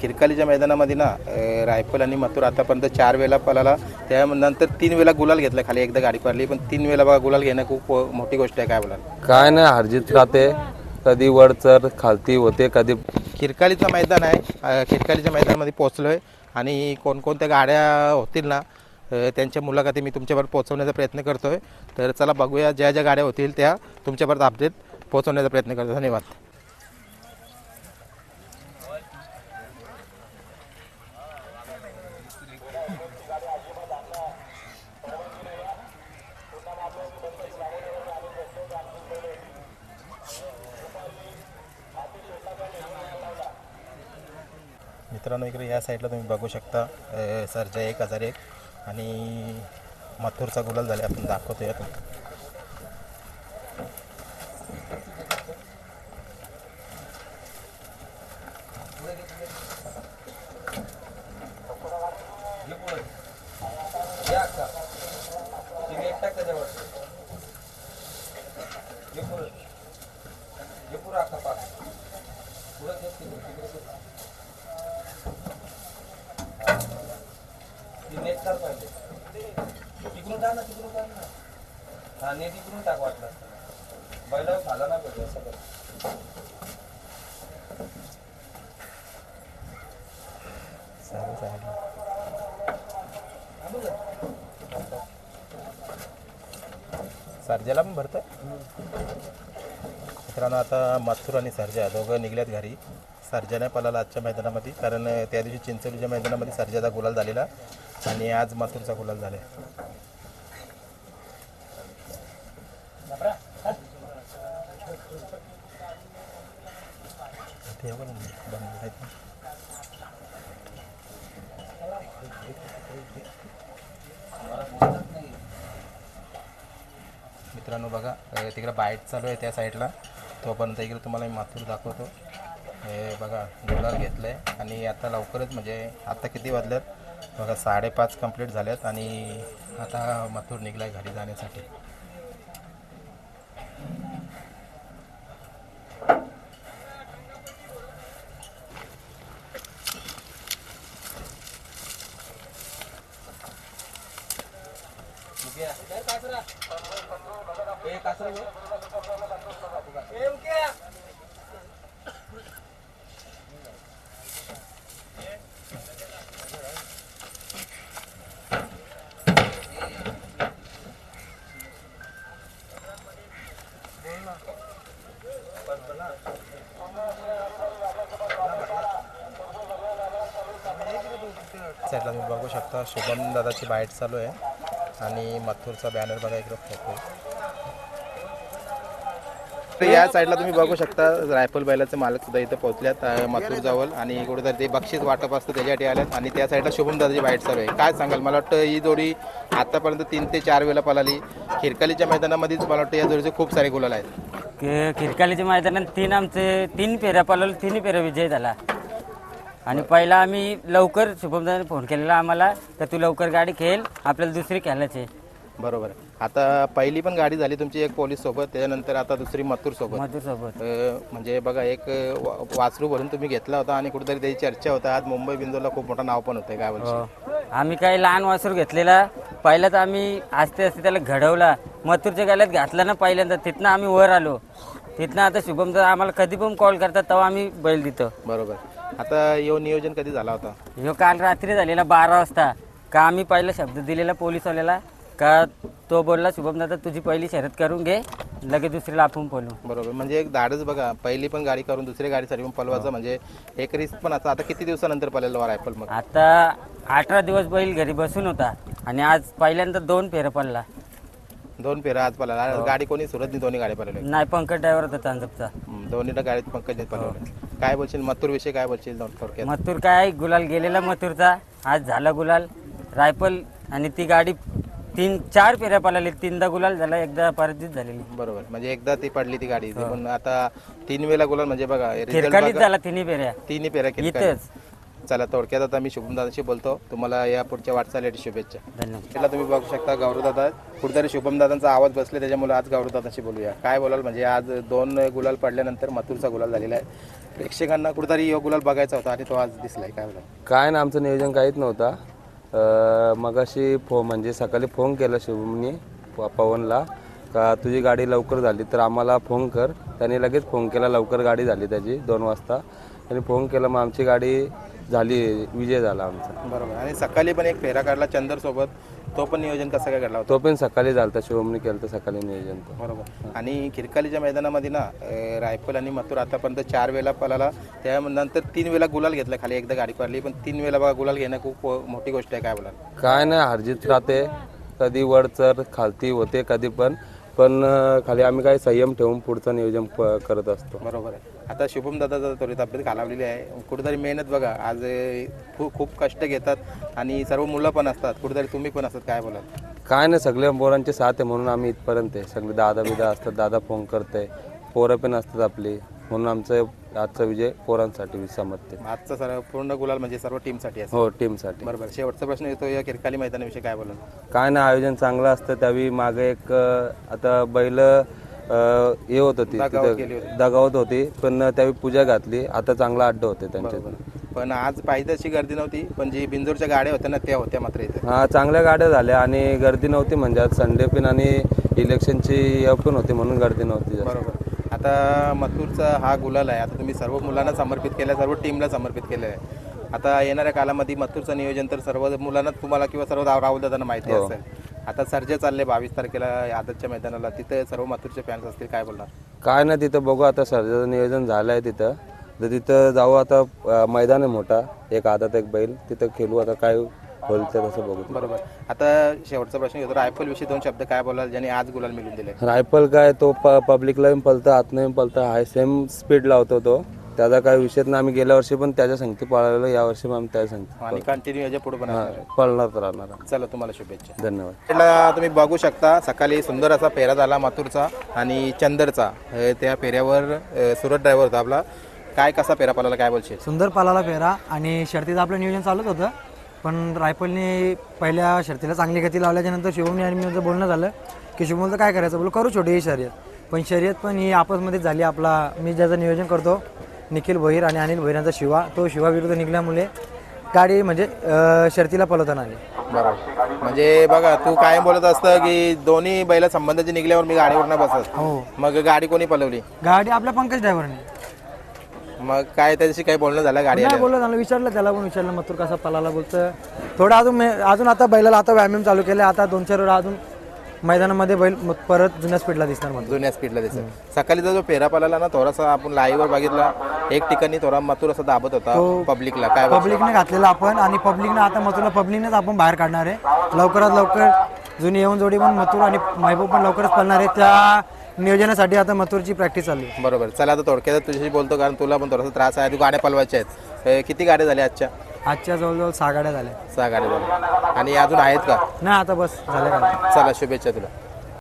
खिरकालीच्या मैदानामध्ये ना रायफल आणि मथुर आतापर्यंत चार वेळा पळाला. त्यानंतर तीन वेळा गुलाल घेतला खाली एकदा गाडी पडली. पण तीन वेळा बघा गुलाल घेणं खूप मोठी गोष्ट आहे काय बोलाल? काय नाही हरजीत राहते कधी वर चढ खालती होते कधी खिरकालीचं मैदान आहे. खिरकालीच्या मैदानामध्ये पोहोचलो आहे आणि कोणकोणत्या गाड्या होतील ना त्यांच्या मुलाखती मी तुमच्याबरोबर पोहोचवण्याचा प्रयत्न करतो आहे तर चला बघूया ज्या ज्या गाड्या होतील त्या तुमच्यापर्यंत अपडेट पोहोचवण्याचा प्रयत्न करतो धन्यवाद. मित्रांनो इकडे या साईडला तुम्ही बघू शकता सरजा एक हजार एक आणि मथुरचा गुलाल झाले आपण दाखवतो यात चालेल चालेल सर्जाला पण भरतं मित्रांनो आता मथुर आणि सर्जा दोघं निघल्यात घरी. सर्जाने पळाला आजच्या मैदानामध्ये कारण त्या दिवशी चिंचोलीच्या मैदानामध्ये सर्जाचा गुलाल झालेला. आणि आज माथूरचा गुलाल झाला मित्रांनो बघा तिकडे बाईट चालू आहे त्या साईडला. तोपर्यंत इकडे तुम्हाला मी माथूर दाखवतो. हे बघा गुलाल घेतलं आहे आणि आता लवकरच म्हणजे आता किती वाजल्यात? बघा साडेपाच कंप्लीट झाल्यात आणि आता मथुर निघला आहे घरी जाण्यासाठी. साईडला तुम्ही बघू शकता शुभम दादाची बाईट चालू आहे आणि मथुरचा बॅनर बघा इकडे फोटो तर या साईडला तुम्ही बघू शकता रायफल बैलाचे मालक सुद्धा इथं पोहोचल्यात अं, मथुर जवळ आणि कुठेतरी ते बक्षीस वाटप असतं त्याच्यासाठी आल्यात आणि त्या साईडला शुभम दादाची बाईट चालू आहे. काय सांगाल? मला वाटतं ही जोडी आतापर्यंत तीन ते चार वेळा पळाली. खिरकलीच्या मैदानामध्येच मला वाटतं या जोडीचे खूप सारे गुलाल आहेत. कि- खिरकालीच्या मैदानात तीन आमचे तीन फेऱ्या पळवलं तिन्ही फेऱ्या विजय झाला. आणि पहिला आम्ही लवकर शुभमदाने फोन केलेला आम्हाला तर तू लवकर गाडी खेळ आपल्याला दुसरी खेळायची. बरोबर आता पहिली पण गाडी झाली तुमची एक पोलीस सोबत त्याच्यानंतर आता दुसरी मथुर सोबत. मधुर सोबत. अ, म्हणजे बघा एक वा- वासरू भरून तुम्ही घेतला होता आणि कुठेतरी त्याची चर्चा होता. आज मुंबई बिंदूला खूप मोठं नाव पण होतं काय बोलशील हो. आम्ही काही लहान वासरू घेतलेला. पहिला तर आम्ही आस्ते आस्ते त्याला घडवला. मथुरच्या गाल्यात घातला ना पहिल्यांदा. तिथनं आम्ही वर आलो. तिथनं आता शुभमदा आम्हाला कधी पण कॉल करतात तेव्हा आम्ही बैल देतो. बरोबर. आता यो नियोजन कधी झाला होता? ह्यो काल रात्री झालेला बारा वाजता. का आम्ही पहिला शब्द दिलेला पोलीसवाल्याला? का तो बोलला शुभम दादा तुझी पहिली शर्यत करून घे. लगेच दुसरीला आपण बोलू बरोबर. म्हणजे एक धाडच बघा. पहिली पण गाडी करून दुसरी गाडीसाठी पण पलवायचं म्हणजे एक रिस्क पण आता आता किती दिवसानंतर पळायला रायफल मग? आता अठरा दिवस बैल घरी बसून होता आणि आज पहिल्यांदा दोन फेरं पडला. दोन फेरा आज पळाला. गाडी कोणी सुरत नाही दोन्ही गाडी पळवल्या नाही पंकज ड्रायव्हर होता तांजपचा. दोन्हीला गाडीत पंकज पळवले. काय बोलशील? मथुर विषय काय बोलशील दोन थोडक्यात? मथुर काय? गुलाल गेलेला मथुरचा. आज झाला गुलाल. रायफल आणि ती गाडी तीन चार फेऱ्या पळाली तीनदा गुलाल झाला एकदा पराजित झालेली. बरोबर. म्हणजे एकदा ती पडली ती गाडी. पण आता तीन वेळा गुलाल म्हणजे बघा result खिरकालीत बघा. झाला तिन्ही फेऱ्या. तिन्ही फेऱ्या किती इथंच. चला थोडक्यात आता मी शुभम दादाशी बोलतो. तुम्हाला या पुढच्या वाटचालीसाठी शुभेच्छा. धन्यवाद. त्याला तुम्ही बघू शकता गौरव दादा. कुठेतरी शुभम दादांचा आवाज बसले त्याच्यामुळे आज गौरव दादाशी बोलूया. काय बोलाल? म्हणजे आज दोन गुलाल पडल्यानंतर मथुरचा गुलाल झालेला आहे. प्रेक्षकांना कुठेतरी यो गुलाल बघायचा होता आणि तो आज दिसलाय. काय बोलाल? काय ना आमचं नियोजन काहीच नव्हता. मगाशी फो म्हणजे सकाळी फोन केला शिवमने प- पवनला का तुझी गाडी लवकर झाली तर आम्हाला फोन कर. त्याने लगेच फोन केला लवकर गाडी झाली त्याची दोन वाजता. त्याने फोन केला मग आमची गाडी झाली विजय झाला आमचा. बरोबर. आणि सकाळी पण एक फेरा काढला चंदर सोबत. तो पण नियोजन कसं काय होता? तो पण सकाळी झालता शुभमनी केलं तर सकाळी नियोजन तो. बरोबर. आणि खिरकालीच्या मैदानामध्ये ना अं, रायफल आणि मथुर आतापर्यंत चार वेळा पळाला. त्यानंतर तीन वेळा गुलाल घेतला खाली एकदा गाडी पडली पण तीन वेळा बघा गुलाल घेणं खूप अं, मोठी गोष्ट आहे काय बोलाल? काय नाही हरजीत राहते. कधी वर चढ खालती होते कधी पण. पण अं, खाली आम्ही काय संयम ठेवून पुढचं नियोजन प- करत असतो. बरोबर आहे. आता शुभम दादा थोडी तब्येत खालावलेली आहे. कुठेतरी मेहनत बघा. आज खूप खूप कष्ट घेतात आणि सर्व मुलं पण असतात. कुठेतरी तुम्ही पण असतात. काय बोलाल? काय नाही सगळ्या पोरांचे साथ आहे म्हणून आम्ही इथपर्यंत आहे. सगळे दादा बिदा असतात. दादा फोन करते पोरं पण असतात आपली. म्हणून आमचं आजचा विजय पोरांसाठी समजते आजचा सर्व पूर्ण गुलाल म्हणजे सर्व टीमसाठी असतो हो टीमसाठी बरोबर. शेवटचा प्रश्न येतो या किरकाली मैदानाविषयी काय बोलाल? काय नाही आयोजन चांगलं असतं. त्यावेळी मागे एक आता बैल अं, हे होत होती दगावत गेली तिथं दगावत होती पण त्यावेळी पूजा घातली. आता चांगला अड्डा होते त्यांचे पण आज पाहिजे अशी गर्दी नव्हती पण जी बिंजोरच्या गाड्या होत्या ना त्या होत्या मात्र इथे. हा चांगल्या गाड्या झाल्या आणि गर्दी नव्हती म्हणजे आज संडे पण आणि इलेक्शनची हे पण होती म्हणून गर्दी नव्हती जास्त. बरोबर. आता मथुरचा हा गुलाल आहे. आता तुम्ही सर्व मुलांना समर्पित केलं सर्व टीमला समर्पित केलं आहे आता येणाऱ्या कालामध्ये मथुरचं नियोजन तर सर्व मुलांना तुम्हाला किंवा सर्व राव- राहुल दादांना माहिती असेल. आता सर्जे चालले बावीस तारखेला आदतच्या मैदानाला. तिथे सर्व मथुरचे फॅन्स असतील काय बोलणार? काय नाही तिथं बघू आता सर्जाचं नियोजन झालं आहे तिथं. तर तिथं जाऊ आता अं, मैदान आहे मोठा एक आदात एक बैल. तिथं खेळू आता काय होईल ते तसं बघू बरोबर. आता शेवटचा प्रश्न घेतो. रायफल विषयी दोन शब्द काय बोलाल ज्याने आज गुलाल मिळून दिले? रायफल काय तो प पब्लिकला पळतं आतनं पळतं हाय सेम स्पीड लावतो तो. त्याचा काय विषयच नाही. आम्ही गेल्या वर्षी पण त्याच्या संगती पळालेलो या वर्षी पण आम्ही त्याच्या संगती आणि कंटिन्यू याच्यापुढे पण असणार आहे. पळणार तर राहणार चला तुम्हाला शुभेच्छा. धन्यवाद. तुम्ही बघू शकता सकाळी सुंदर असा फेरा झाला माथूरचा आणि चंदरचा. अ, त्या फेऱ्यावर अ, सुरत ड्रायव्हर होता आपला. काय कसा फेरा पाला काय बोलशील? सुंदर पालाला फेरा आणि शर्तीचं आपलं नियोजन चालूच होतं. पण रायफलने पहिल्या शर्तीला चांगली गती लावल्याच्या नंतर शिवमने आणि मी बोलणं झालं की शिवमचं काय करायचं? बोलू करू छोटी ही शर्यत. पण शर्यत पण ही आपसमध्येच झाली आपला मी ज्याचं नियोजन करतो निखिल भोईर आणि अनिल भोईरांचा शिवा तो शिवा विरुद्ध निघल्यामुळे गाडी म्हणजे अं, शर्तीला पलवताना आली. बरोबर. म्हणजे बघा तू काय बोलत असतं की दोन्ही बैला संबंधाचे निघल्यावर मी गाडीवर न बसत. हो. मग गाडी कोणी पलवली? गाडी आपल्या पंकज ड्रायव्हरने. मग काय त्याच्याशी काही बोलणं झालं गाडी नाही बोललो त्याला विचारलं त्याला पण विचारलं मथुर कसा पलाला बोलतं थोडं अजून मे- अजून आता बैलाला आता व्यायाम चालू केले आता दोन चार वेळा अजून मैदानामध्ये बैल म- परत जुन्या स्पीडला दिसणार म्हणतो. जुन्या स्पीडला दिसत सकाळीचा जो फेरा पाला ना थोडासा आपण लाईव्हवर बघितला. एक ठिकाणी थोडा मथुर असा दाबत होता पब्लिकला काय? पब्लिकने घातलेला आपण आणि पब्लिकने आता मथुरला पब्लिकनेच आपण बाहेर काढणार आहे. लवकरात लवकर जुनी येऊन जोडी पण मथुर आणि महबूब पण लवकरच पळणार आहे. त्या नियोजनासाठी आता मथुरची प्रॅक्टिस चालू आहे बरोबर. चला आता थोडक्यात तुझ्याशी बोलतो कारण तुला पण थोडासा त्रास आहे. तू गाड्या पलवायच्या आहेत. अ, किती गाड्या झाल्या आजच्या? आजच्या जवळजवळ सहा गाड्या झाल्या. सहा गाड्या झाल्या. आणि अजून आहेत का? नाही आता बस झाल्या गाड्या चला शुभेच्छा तुला.